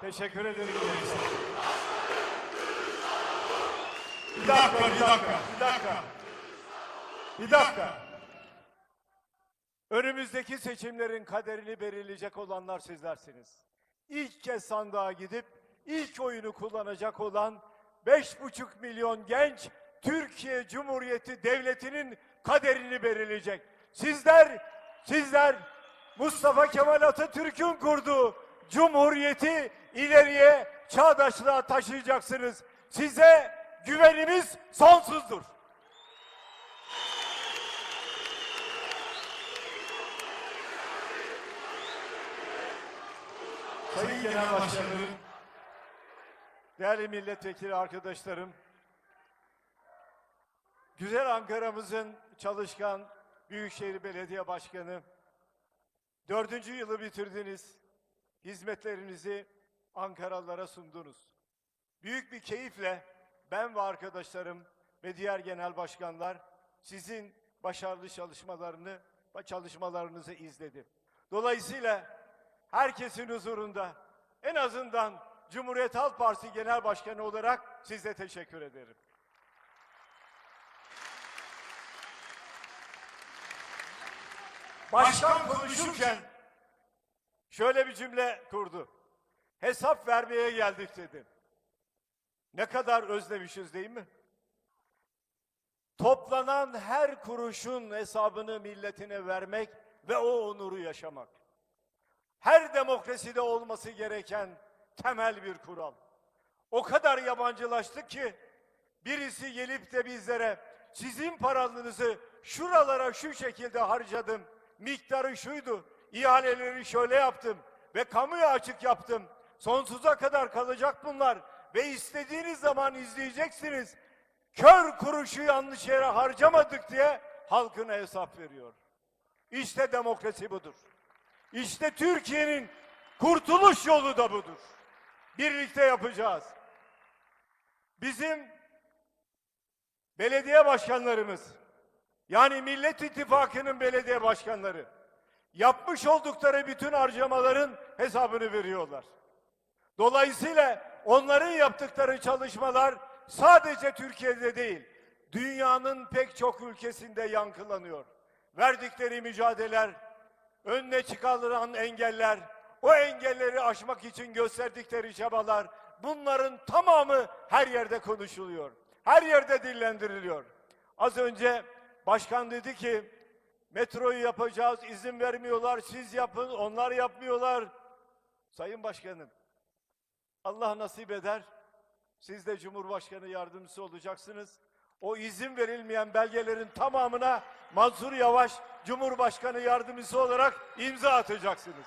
Teşekkür ederim gençler. Bir dakika, bir dakika, bir dakika. Bir dakika. Önümüzdeki seçimlerin kaderini belirleyecek olanlar sizlersiniz. İlk kez sandığa gidip ilk oyunu kullanacak olan 5,5 milyon genç Türkiye Cumhuriyeti Devleti'nin kaderini belirleyecek. Sizler, sizler Mustafa Kemal Atatürk'ün kurduğu Cumhuriyeti ileriye çağdaşlığa taşıyacaksınız. Size güvenimiz sonsuzdur. Sayın Genel Başkanım, değerli milletvekili arkadaşlarım, güzel Ankara'mızın çalışkan Büyükşehir Belediye Başkanı, dördüncü yılı bitirdiniz, hizmetlerinizi Ankaralılara sundunuz. Büyük bir keyifle ben ve arkadaşlarım ve diğer genel başkanlar sizin başarılı çalışmalarını çalışmalarınızı izledi. Dolayısıyla herkesin huzurunda en azından Cumhuriyet Halk Partisi Genel Başkanı olarak size teşekkür ederim. Başkan konuşurken şöyle bir cümle kurdu. Hesap vermeye geldik dedi. Ne kadar özlemişiz değil mi? Toplanan her kuruşun hesabını milletine vermek ve o onuru yaşamak. Her demokraside olması gereken temel bir kural. O kadar yabancılaştık ki birisi gelip de bizlere sizin paranızı şuralara şu şekilde harcadım, miktarı şuydu, ihaleleri şöyle yaptım ve kamuya açık yaptım. Sonsuza kadar kalacak bunlar ve istediğiniz zaman izleyeceksiniz. Kör kuruşu yanlış yere harcamadık diye halkına hesap veriyor. İşte demokrasi budur. İşte Türkiye'nin kurtuluş yolu da budur. Birlikte yapacağız. Bizim belediye başkanlarımız, yani Millet İttifakı'nın belediye başkanları, yapmış oldukları bütün harcamaların hesabını veriyorlar. Dolayısıyla onların yaptıkları çalışmalar sadece Türkiye'de değil, dünyanın pek çok ülkesinde yankılanıyor. Verdikleri mücadeleler, önüne çıkarılan engeller, o engelleri aşmak için gösterdikleri çabalar, bunların tamamı her yerde konuşuluyor. Her yerde dillendiriliyor. Az önce başkan dedi ki, metroyu yapacağız, izin vermiyorlar, siz yapın, onlar yapmıyorlar. Sayın Başkanım, Allah nasip eder, siz de Cumhurbaşkanı yardımcısı olacaksınız. O izin verilmeyen belgelerin tamamına Mansur Yavaş Cumhurbaşkanı yardımcısı olarak imza atacaksınız.